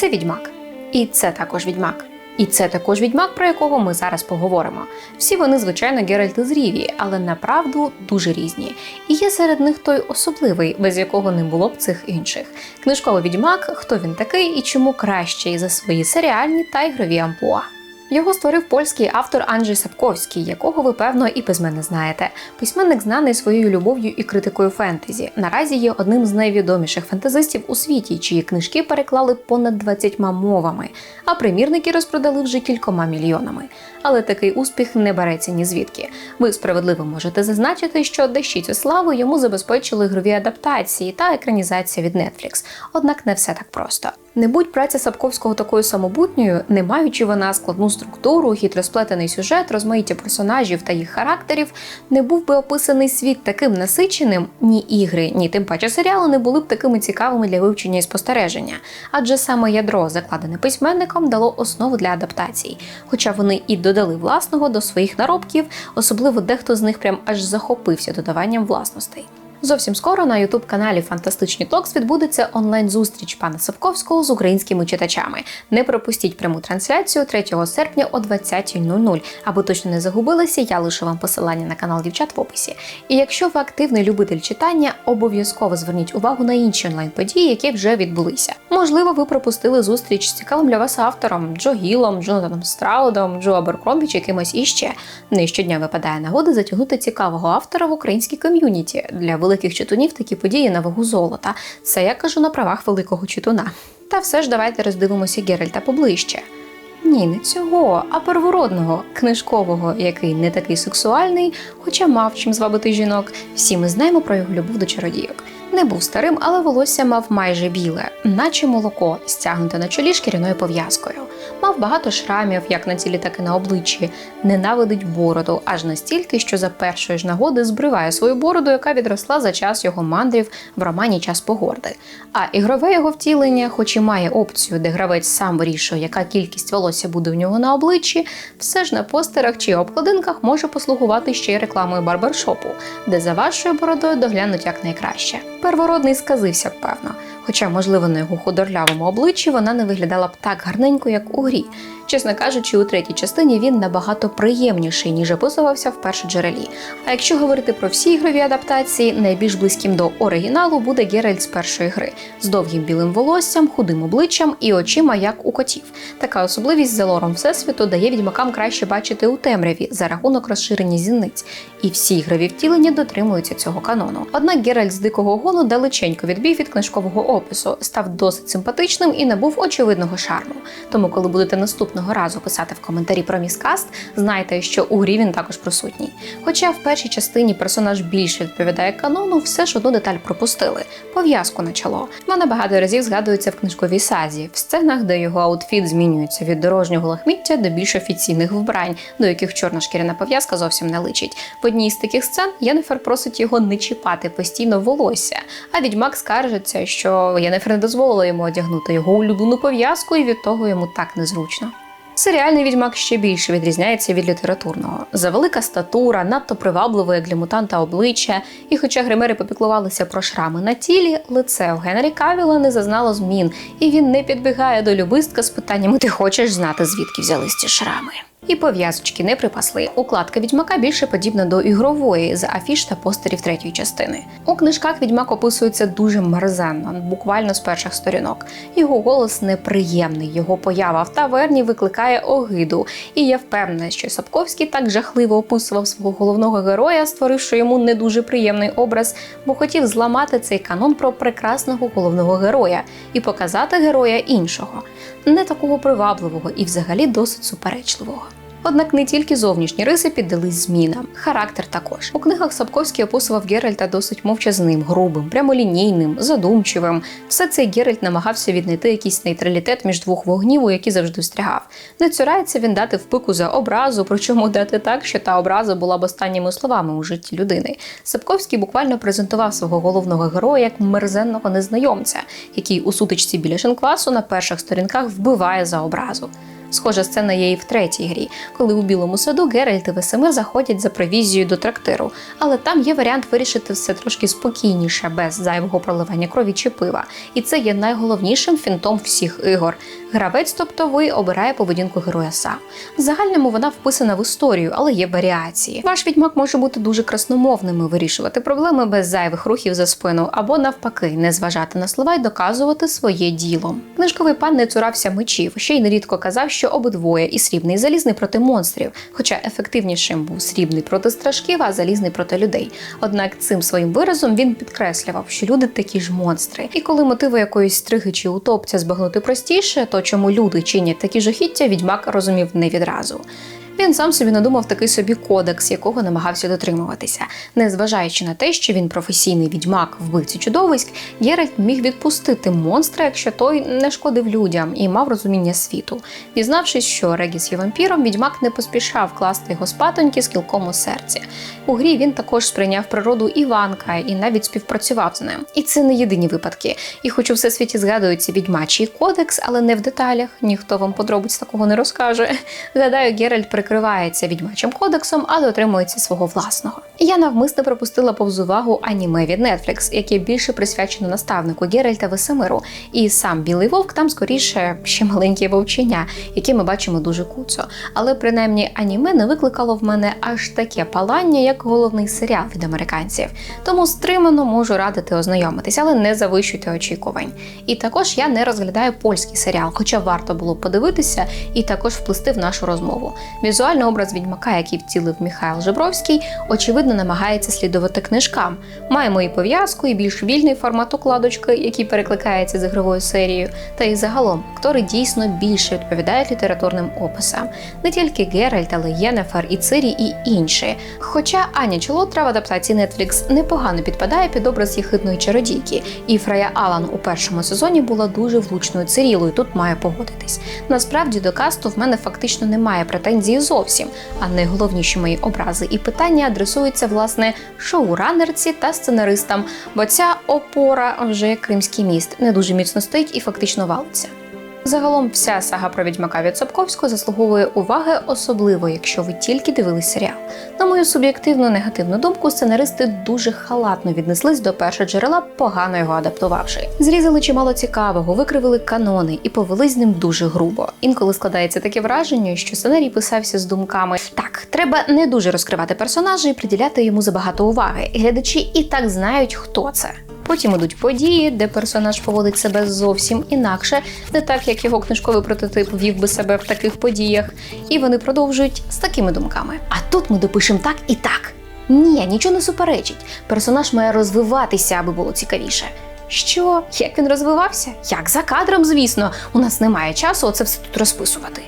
Це відьмак. І це також відьмак. І це також відьмак, про якого ми зараз поговоримо. Всі вони, звичайно, Геральти з Рівії, але направду дуже різні. І є серед них той особливий, без якого не було б цих інших. Книжковий відьмак, хто він такий і чому кращий за свої серіальні та ігрові амплуа. Його створив польський автор Анджей Сапковський, якого ви певно і без мене знаєте. Письменник знаний своєю любов'ю і критикою фентезі. Наразі є одним з найвідоміших фентезистів у світі, чиї книжки переклали понад 20 мовами, а примірники розпродали вже кількома мільйонами. Але такий успіх не береться ні звідки. Ви справедливо можете зазначити, що дещицю славу йому забезпечили ігрові адаптації та екранізація від Netflix. Однак не все так просто. Не будь праця Сапковського такою самобутньою, не маючи вона складну структуру, хитросплетений сюжет, розмаїття персонажів та їх характерів, не був би описаний світ таким насиченим, ні ігри, ні тим паче серіали не були б такими цікавими для вивчення і спостереження. Адже саме ядро, закладене письменником, дало основу для адаптацій. Хоча вони і додали власного до своїх наробків, особливо дехто з них прям аж захопився додаванням власностей. Зовсім скоро на ютуб каналі Фантастичні Токс відбудеться онлайн-зустріч пана Савковського з українськими читачами. Не пропустіть пряму трансляцію 3 серпня о 20.00. Аби точно не загубилися, я лишу вам посилання на канал дівчат в описі. І якщо ви активний любитель читання, обов'язково зверніть увагу на інші онлайн-події, які вже відбулися. Можливо, ви пропустили зустріч з цікавим для вас автором Джо Гілом, Джонатаном Страудом, Джо Аберкромбі чи кимось іще. Не щодня випадає нагода затягнути цікавого автора в українській ком'юніті для великих читунів такі події на вагу золота. Це я кажу на правах великого читуна. Та все ж давайте роздивимося Геральта поближче. Ні, не цього, а первородного, книжкового, який не такий сексуальний, хоча мав чим звабити жінок. Всі ми знаємо про його любов до чародійок. Не був старим, але волосся мав майже біле, наче молоко, стягнуте на чолі шкіряною пов'язкою. Мав багато шрамів, як на тілі, так і на обличчі. Ненавидить бороду, аж настільки, що за першої ж нагоди збриває свою бороду, яка відросла за час його мандрів в романі Час погорди. А ігрове його втілення, хоч і має опцію, де гравець сам вирішує, яка кількість волосся буде в нього на обличчі, все ж на постерах чи обкладинках може послугувати ще й рекламою барбершопу, де за вашою бородою доглянуть якнайкраще. Первородний сказився, певно. Хоча, можливо, на його худорлявому обличчі вона не виглядала б так гарненько, як у грі. Чесно кажучи, у третій частині він набагато приємніший, ніж описувався в першоджерелі. А якщо говорити про всі ігрові адаптації, найбільш близьким до оригіналу буде Геральт з першої гри з довгим білим волоссям, худим обличчям і очима, як у котів. Така особливість за лором всесвіту дає відьмакам краще бачити у темряві за рахунок розширення зіниць. І всі ігрові втілення дотримуються цього канону. Однак Геральт з дикого гону далеченько відбив від книжкового опису, став досить симпатичним і набув очевидного шарму. Тому, коли будете наступного разу писати в коментарі про міскаст, знайте, що у грі він також присутній. Хоча в першій частині персонаж більше відповідає канону, все ж одну деталь пропустили пов'язку на чоло. Вона багато разів згадується в книжковій сазі, в сценах, де його аутфіт змінюється від дорожнього лахміття до більш офіційних вбрань, до яких чорна шкіряна пов'язка зовсім не личить. В одній з таких сцен Єнефер просить його не чіпати постійно волосся, а відьмак скаржиться, що Єнефер не дозволила йому одягнути його улюблену пов'язку, і від того йому так незручно. Серіальний відьмак ще більше відрізняється від літературного. Завелика статура, надто привабливе як для мутанта обличчя, і хоча гримери попіклувалися про шрами на тілі, лице у Генрі Кавіла не зазнало змін, і він не підбігає до любистка з питаннями Ти хочеш знати, звідки взялись ці шрами? І пов'язочки не припасли. Укладка відьмака більше подібна до ігрової з афіш та постерів третьої частини. У книжках відьмак описується дуже мерзенно, буквально з перших сторінок. Його голос неприємний, його поява в таверні викликає огиду. І я впевнена, що Сапковський так жахливо описував свого головного героя, створивши йому не дуже приємний образ, бо хотів зламати цей канон про прекрасного головного героя і показати героя іншого, не такого привабливого і взагалі досить суперечливого. Однак не тільки зовнішні риси піддались змінам, характер також. У книгах Сапковський описував Геральта досить мовчазним, грубим, прямолінійним, задумчивим. Все це Геральт намагався віднайти якийсь нейтралітет між двох вогнів, у які завжди встрягав. Не цурається він дати впику за образу, причому дати так, що та образа була б останніми словами у житті людини. Сапковський буквально презентував свого головного героя як мерзенного незнайомця, який у сутичці біля шинквасу на перших сторінках вбиває за образу. Схожа сцена є і в третій грі, коли у білому саду Геральт і Весемир заходять за провізією до трактиру. Але там є варіант вирішити все трошки спокійніше, без зайвого проливання крові чи пива. І це є найголовнішим фінтом всіх ігор. Гравець, тобто ви, обирає поведінку героя сам. В загальному вона вписана в історію, але є варіації. Ваш відьмак може бути дуже красномовним і вирішувати проблеми без зайвих рухів за спину, або навпаки, не зважати на слова й доказувати своє діло. Книжковий пан не цурався мечів, ще й нерідко казав, що обидвоє і срібний і залізний проти монстрів, хоча ефективнішим був срібний проти страшків, а залізний проти людей. Однак цим своїм виразом він підкреслював, що люди такі ж монстри. І коли мотиви якоїсь стриги чи утопця збагнути простіше, то чому люди чинять такі жахіття, відьмак розумів не відразу. Він сам собі надумав такий собі кодекс, якого намагався дотримуватися. Незважаючи на те, що він професійний відьмак, вбивці чудовиськ, Геральт міг відпустити монстра, якщо той не шкодив людям і мав розуміння світу. Дізнавшись, що Регіс є вампіром, відьмак не поспішав класти його спатоньки з кілком у серці. У грі він також сприйняв природу Іванка і навіть співпрацював з ним. І це не єдині випадки. І хоч у всесвіті згадується відьмачий кодекс, але не в деталях, ніхто вам подробиць такого не розкаже. Гадаю, Геральт прикривається відьмачим кодексом, а дотримується свого власного. Я навмисно пропустила повз увагу аніме від Netflix, яке більше присвячено наставнику Геральта Весемиру. І сам білий вовк там скоріше ще маленьке вовчення, яке ми бачимо дуже куцо. Але принаймні аніме не викликало в мене аж таке палання, як головний серіал від американців. Тому стримано можу радити ознайомитись, але не завищуйте очікувань. І також я не розглядаю польський серіал, хоча варто було подивитися і також вплести в нашу розмову. Візуальний образ відьмака, який втілив Михайло Жебровський, очевидно намагається слідувати книжкам. Маємо і пов'язку, і більш вільний формат укладочки, який перекликається з ігровою серією. Та й загалом актори дійсно більше відповідають літературним описам. Не тільки Геральт, але Єнефер і Цирі, і інші. Хоча Аня Чолотра в адаптації Netflix непогано підпадає під образ єхидної чародійки, і Фрая Алан у першому сезоні була дуже влучною Цирілою. Тут має погодитись. Насправді до касту в мене фактично немає претензій зовсім, а найголовніші мої образи і питання адресуються власне шоуранерці та сценаристам, бо ця опора вже кримський міст не дуже міцно стоїть і фактично валиться. Загалом вся сага про відьмака від Сапковського заслуговує уваги, особливо якщо ви тільки дивились серіал. На мою суб'єктивну негативну думку, сценаристи дуже халатно віднеслись до першого джерела, погано його адаптувавши. Зрізали чимало цікавого, викривили канони і повели з ним дуже грубо. Інколи складається таке враження, що сценарій писався з думками: так, треба не дуже розкривати персонажа і приділяти йому забагато уваги. Глядачі і так знають, хто це. Потім ідуть події, де персонаж поводить себе зовсім інакше, не так як його книжковий прототип вів би себе в таких подіях. І вони продовжують з такими думками. А тут ми допишемо так і так. Ні, нічого не суперечить. Персонаж має розвиватися, аби було цікавіше. Що? Як він розвивався? Як за кадром, звісно, у нас немає часу оце все тут розписувати.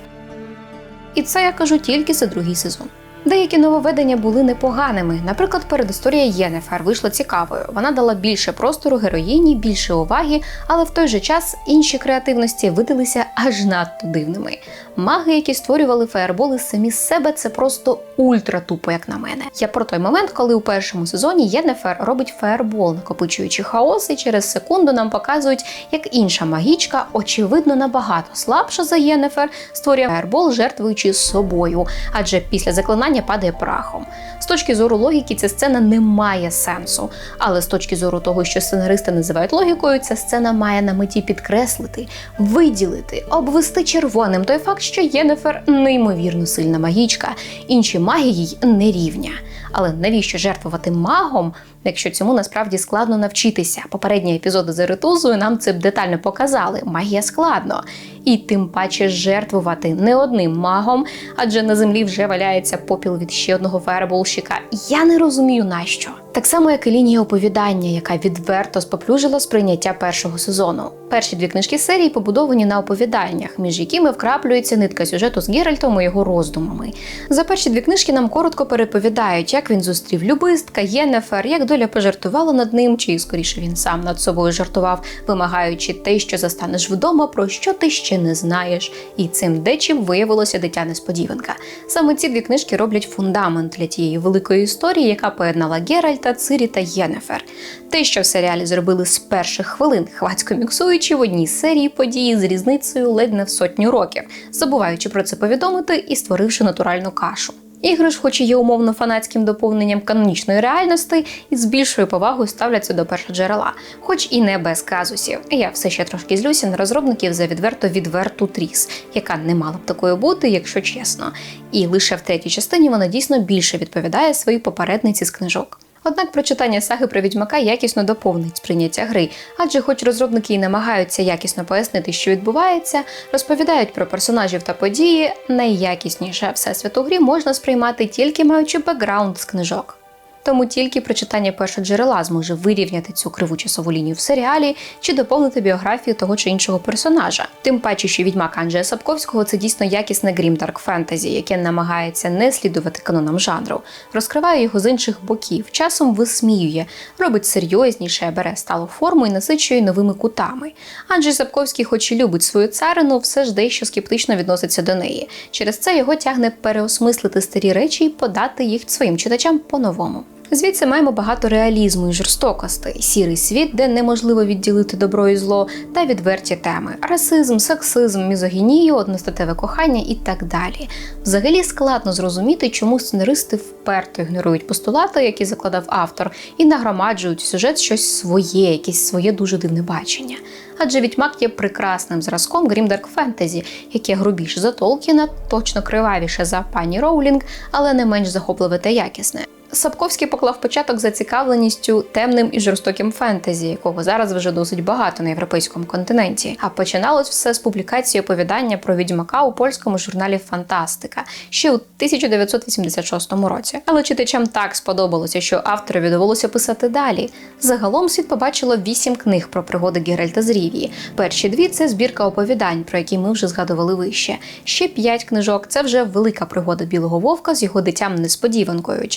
І це я кажу тільки за другий сезон. Деякі нововведення були непоганими. Наприклад, передісторія Єнефер вийшла цікавою. Вона дала більше простору героїні, більше уваги, але в той же час інші креативності видалися аж надто дивними. Маги, які створювали фаєрболи самі з себе, це просто ультра тупо, як на мене. Я про той момент, коли у першому сезоні Єнефер робить фаєрбол, накопичуючи хаос, і через секунду нам показують, як інша магічка, очевидно, набагато слабша за Єнефер, створює фаєрбол, жертвуючи собою, адже після заклинання падає прахом. З точки зору логіки, ця сцена не має сенсу. Але з точки зору того, що сценаристи називають логікою, ця сцена має на меті підкреслити, виділити, обвести червоним той факт, що Єнефер неймовірно сильна магічка, інші маги їй не рівня. Але навіщо жертвувати магом, якщо цьому насправді складно навчитися? Попередні епізоди з Еритузою нам це б детально показали. Магія складно. І тим паче жертвувати не одним магом, адже на землі вже валяється попіл від ще одного фаерболщика. Я не розумію нащо. Так само, як і лінія оповідання, яка відверто споплюжила сприйняття першого сезону. Перші дві книжки серії побудовані на оповіданнях, між якими вкраплюється нитка сюжету з Геральтом і його роздумами. За перші дві книжки нам коротко переповідають, як він зустрів любистка, Єнефер, як доля пожартувала над ним, чи скоріше він сам над собою жартував, вимагаючи те, що застанеш вдома, про що ти ще не знаєш. І цим дечим виявилося дитя несподіванка. Саме ці дві книжки роблять фундамент для тієї великої історії, яка поєднала Геральта, Цирі та Єнефер. Те, що в серіалі зробили з перших хвилин, хвацько міксуючи в одній серії події з різницею ледь не в сотню років, забуваючи про це повідомити і створивши натуральну кашу. Ігри ж, хоч і є умовно фанатським доповненням канонічної реальності, і з більшою повагою ставляться до першоджерела, хоч і не без казусів. Я все ще трошки злюся на розробників за відверто відверту тріс, яка не мала б такою бути, якщо чесно. І лише в третій частині вона дійсно більше відповідає своїй попередниці з книжок. Однак прочитання саги про відьмака якісно доповнить сприйняття гри, адже, хоч розробники і намагаються якісно пояснити, що відбувається, розповідають про персонажів та події, найякісніше всесвіт у грі можна сприймати тільки маючи бекграунд з книжок. Тому тільки прочитання першоджерела зможе вирівняти цю криву часову лінію в серіалі чи доповнити біографію того чи іншого персонажа. Тим паче, що відьмак Анджея Сапковського це дійсно якісне грімдарк фентезі, яке намагається не слідувати канонам жанру, розкриває його з інших боків, часом висміює, робить серйозніше, бере сталу форму і насичує новими кутами. Анджей Сапковський, хоч і любить свою царину, все ж дещо скептично відноситься до неї. Через це його тягне переосмислити старі речі і подати їх своїм читачам по-новому. Звідси маємо багато реалізму і жорстокостей, сірий світ, де неможливо відділити добро і зло, та відверті теми: расизм, сексизм, мізогінію, одностатеве кохання і так далі. Взагалі складно зрозуміти, чому сценаристи вперто ігнорують постулати, які закладав автор, і нагромаджують в сюжет щось своє, якесь своє дуже дивне бачення. Адже відьмак є прекрасним зразком грімдарк фентезі, яке грубіше за Толкіна, точно кривавіше за пані Роулінг, але не менш захопливе та якісне. Сапковський поклав початок зацікавленістю темним і жорстоким фентезі, якого зараз вже досить багато на європейському континенті. А починалось все з публікації оповідання про відьмака у польському журналі Фантастика ще у 1986 році. Але читачам так сподобалося, що авторові довелося писати далі. Загалом світ побачило вісім книг про пригоди Геральта з Рівії. Перші дві це збірка оповідань, про які ми вже згадували вище. Ще п'ять книжок це вже велика пригода білого вовка з його дитям несподіванкою,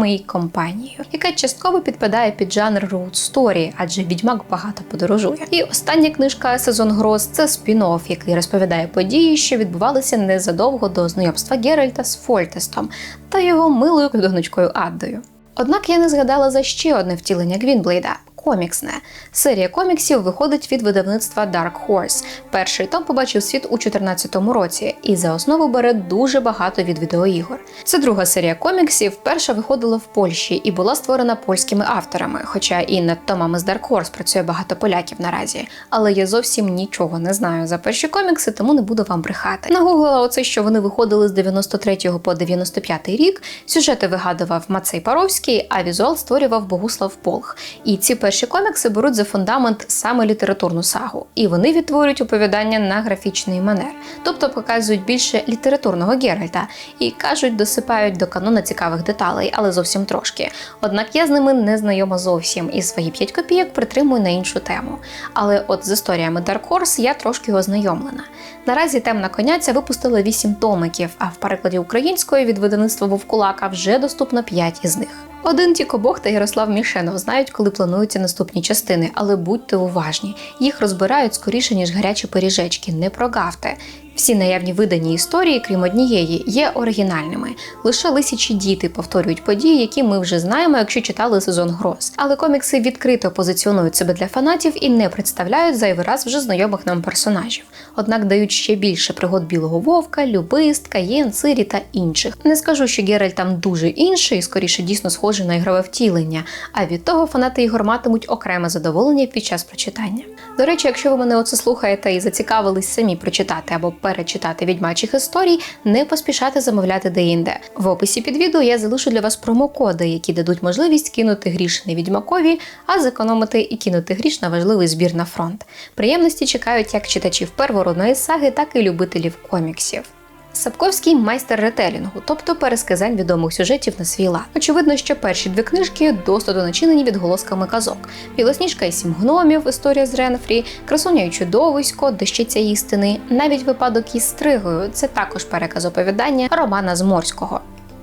чародійками і компанією, яка частково підпадає під жанр роуд сторі, адже відьмак багато подорожує. І остання книжка Сезон гроз це спін-офф, який розповідає події, що відбувалися незадовго до знайомства Геральта з Фольтестом та його милою донечкою Аддою. Однак я не згадала за ще одне втілення Гвінблейда коміксне. Серія коміксів виходить від видавництва Dark Horse. Перший том побачив світ у 2014 році і за основу бере дуже багато від відеоігор. Це друга серія коміксів. Перша виходила в Польщі і була створена польськими авторами, хоча і над томами з Dark Horse працює багато поляків наразі. Але я зовсім нічого не знаю за перші комікси, тому не буду вам брехати. Нагуглила оце, що вони виходили з 93 по 95 рік. Сюжети вигадував Мацей Паровський, а візуал створював Богуслав Полх. І ці перші комікси беруть за фундамент саме літературну сагу, і вони відтворюють оповідання на графічний манер, тобто показують більше літературного Геральта і кажуть, досипають до канона цікавих деталей, але зовсім трошки. Однак я з ними не знайома зовсім і свої 5 копійок притримую на іншу тему. Але от з історіями Dark Horse я трошки ознайомлена. Наразі темна коняця випустила 8 томиків, а в перекладі української від видавництва Вовкулака вже доступно 5 із них. Один тільки Бог та Ярослав Мішенов знають, коли плануються наступні частини, але будьте уважні, їх розбирають скоріше ніж гарячі пиріжечки, не прогавте. Всі наявні видані історії, крім однієї, є оригінальними. Лише лисячі діти повторюють події, які ми вже знаємо, якщо читали сезон гроз. Але комікси відкрито позиціонують себе для фанатів і не представляють зайвий раз вже знайомих нам персонажів. Однак дають ще більше пригод білого вовка, любист, каєн, цирі та інших. Не скажу, що Геральт там дуже інший, скоріше дійсно схожий на ігрове втілення. А від того фанати ігор матимуть окреме задоволення під час прочитання. До речі, якщо ви мене оце слухаєте і зацікавились самі прочитати або перечитати відьмачих історій, не поспішати замовляти деінде. В описі під відео я залишу для вас промокоди, які дадуть можливість кинути гріш не відьмакові, а зекономити і кинути гріш на важливий збір на фронт. Приємності чекають як читачів первородної саги, так і любителів коміксів. Сапковський майстер ретелінгу, тобто пересказань відомих сюжетів на свій лад. Очевидно, що перші дві книжки досить начинені відголосками казок: Білосніжка і сім гномів, історія з Ренфрі, красуня і чудовисько, дещиця істини, навіть випадок із стригою це також переказ оповідання Романа Зморського.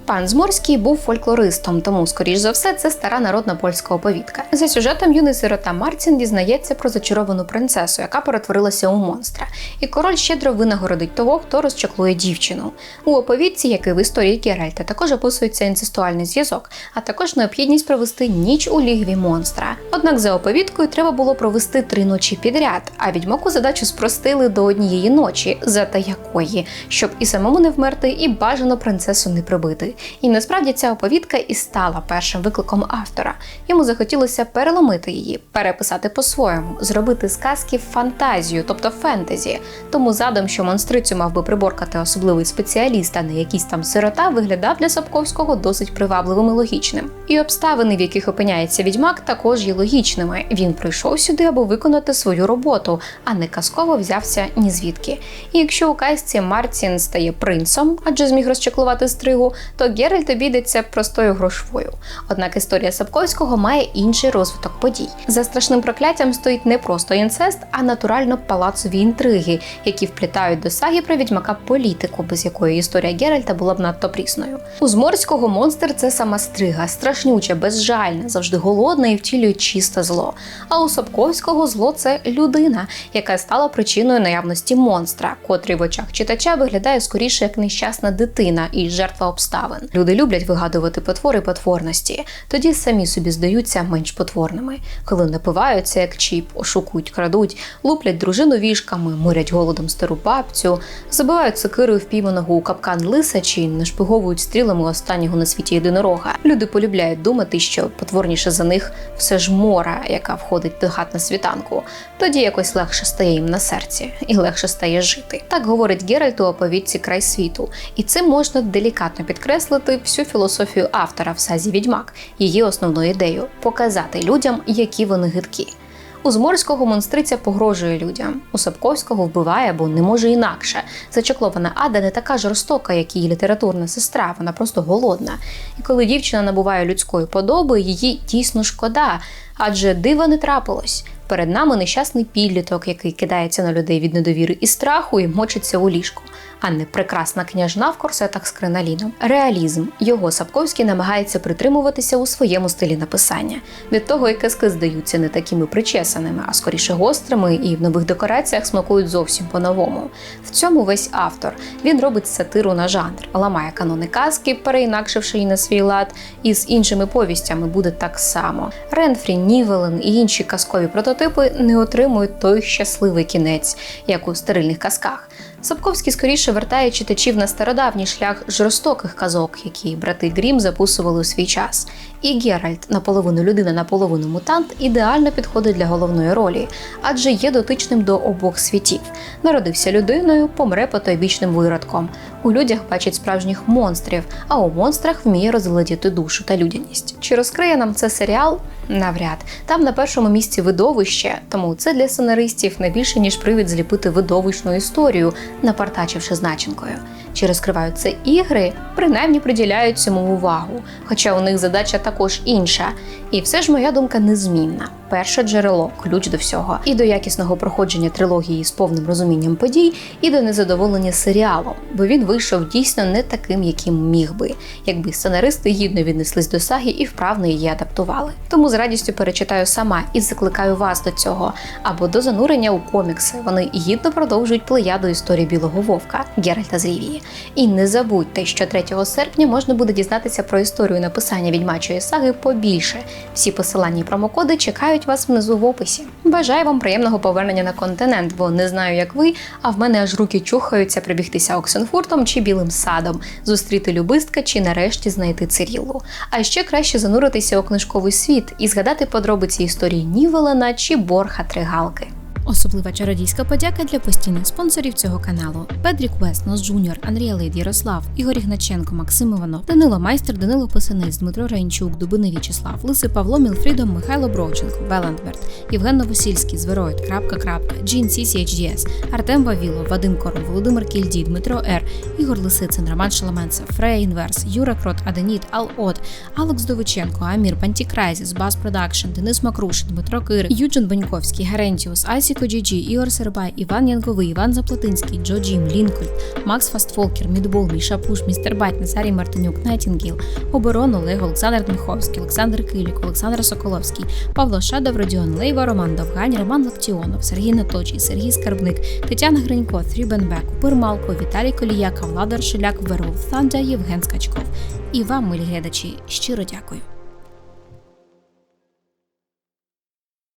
Пан Зморський був фольклористом, тому, скоріш за все, це стара народна польська оповідка. За сюжетом юний сирота Мартін дізнається про зачаровану принцесу, яка перетворилася у монстра, і король щедро винагородить того, хто розчаклує дівчину. У оповідці, як і в історії Геральта, також описується інцестуальний зв'язок, а також необхідність провести ніч у лігві монстра. Однак за оповідкою треба було провести три ночі підряд, а відьмаку задачу спростили до однієї ночі, зата якої, щоб і самому не вмерти, і бажано принцесу не прибити. І насправді ця оповідка і стала першим викликом автора. Йому захотілося переломити її, переписати по-своєму, зробити з казки фантазію, тобто фентезі. Тому задум, що монстрицю мав би приборкати особливий спеціаліст, а не якийсь там сирота, виглядав для Сапковського досить привабливим і логічним. І обставини, в яких опиняється відьмак, також є логічними. Він прийшов сюди, аби виконати свою роботу, а не казково взявся ні звідки. І якщо у казці Мартін стає принцом, адже зміг розчаклувати стригу, то Геральт обійдеться простою грошвою. Однак історія Сапковського має інший розвиток подій. За страшним прокляттям стоїть не просто інцест, а натурально палацові інтриги, які вплітають до саги про відьмака політику, без якої історія Геральта була б надто прісною. У Зморського монстр це сама стрига, страшнюча, безжальна, завжди голодна і втілює чисте зло. А у Сапковського зло це людина, яка стала причиною наявності монстра, котрий в очах читача виглядає скоріше як нещасна дитина і жертва обставин. Люди люблять вигадувати потвори потворності, тоді самі собі здаються менш потворними, коли напиваються як чіп, ошукують, крадуть, луплять дружину вішками, морять голодом стару бабцю, забивають сокирою впійманого у капкан лиса чи нашпиговують стрілами останнього на світі єдинорога. Люди полюбляють думати, що потворніше за них все ж мора, яка входить до хат на світанку. Тоді якось легше стає їм на серці і легше стає жити. Так говорить Геральт у оповідці край світу, і цим можна делікатно підкреслити всю філософію автора в сазі відьмак, її основну ідею показати людям, які вони гидкі. У Зморського монстриця погрожує людям, у Сапковського вбиває, бо не може інакше. Зачеклована Ада не така жорстока, як її літературна сестра, вона просто голодна. І коли дівчина набуває людської подоби, її дійсно шкода, адже дива не трапилось. Перед нами нещасний підліток, який кидається на людей від недовіри і страху і мочиться у ліжко, а не прекрасна княжна в корсетах з криноліном. Реалізм його Сапковський намагається притримуватися у своєму стилі написання. Від того, і казки здаються не такими причесаними, а скоріше гострими, і в нових декораціях смакують зовсім по-новому. В цьому весь автор він робить сатиру на жанр, ламає канони казки, переінакшивши її на свій лад, і з іншими повістями буде так само. Ренфрі, Нівелен і інші казкові прототипи не отримують той щасливий кінець, як у стерильних казках. Сапковський скоріше вертає читачів на стародавній шлях жорстоких казок, які брати Грім записували у свій час. І Геральт, наполовину людина, наполовину мутант, ідеально підходить для головної ролі, адже є дотичним до обох світів. Народився людиною, помре потойбічним виродком. У людях бачить справжніх монстрів, а у монстрах вміє розглядіти душу та людяність. Чи розкриє нам це серіал? Навряд там на першому місці видовище, тому це для сценаристів не більше ніж привід зліпити видовищну історію, напартачивши значенкою. Чи розкривають це ігри, принаймні приділяють цьому увагу, хоча у них задача також інша. І все ж моя думка незмінна. Перше джерело ключ до всього, і до якісного проходження трилогії з повним розумінням подій, і до незадоволення серіалом, бо він вийшов дійсно не таким, яким міг би, якби сценаристи гідно віднеслись до саги і вправно її адаптували. Тому з радістю перечитаю сама і закликаю вас до цього або до занурення у комікси. Вони гідно продовжують плеяду історії білого вовка Геральта з Рівії. І не забудьте, що 3 серпня можна буде дізнатися про історію написання відьмачої саги побільше. Всі посилання і промокоди чекають вас внизу в описі. Бажаю вам приємного повернення на континент, бо не знаю, як ви, а в мене аж руки чухаються прибігтися Оксенфуртом чи Білим садом, зустріти любистка чи нарешті знайти Циріллу. А ще краще зануритися у книжковий світ і згадати подробиці історії Нівелена чи Борха Тригалки. Особлива чародійська подяка для постійних спонсорів цього каналу: Педрік Вест, Нос Джуніор, Андрій Лейд, Ярослав, Ігор Ігначенко, Максим Іванов, Данило Майстер, Данило Писанець, Дмитро Рейнчук, Дубини В'ячеслав, Лиси Павло, Мілфрідом, Михайло Бровченко, Беландберт, Євген Новосільський, Звероїд, Крапка, Крапка, Джін Сісі Артем Вавіло, Вадим Корон, Володимир Кільдій, Дмитро Р, Ігор Лисицин, Роман Шаламенцев, Фрея Інверс, Юра Крот, Аденіт, Ал От, Алекс Довиченко, Амір, Пантікрайзіс, Бас Продакшн, Денис Макрушин, Дмитро Кир, Юджин Беньковський, Герентіус, Айсі Федеріко Джіджі, Ігор Сербай, Іван Янковий, Іван Заплатинський, Джо Джім, Лінкольн, Макс Фастфолкер, Мідбол, Міша Пуш, Містер Байт, Назарій Мартинюк, Найтінгіл, Оборону, Олег, Олександр Дмиховський, Олександр Килік, Олександр Соколовський, Павло Шадов, Родіон Лейва, Роман Довгань, Роман Лактіонов, Сергій Наточий, Сергій Скарбник, Тетяна Гринько, Трібенбек, Купир Малко, Віталій Коліяка, Владар Шиляк, Вервол Thanda, Євген Скачков. І вам, милі глядачі, щиро дякую.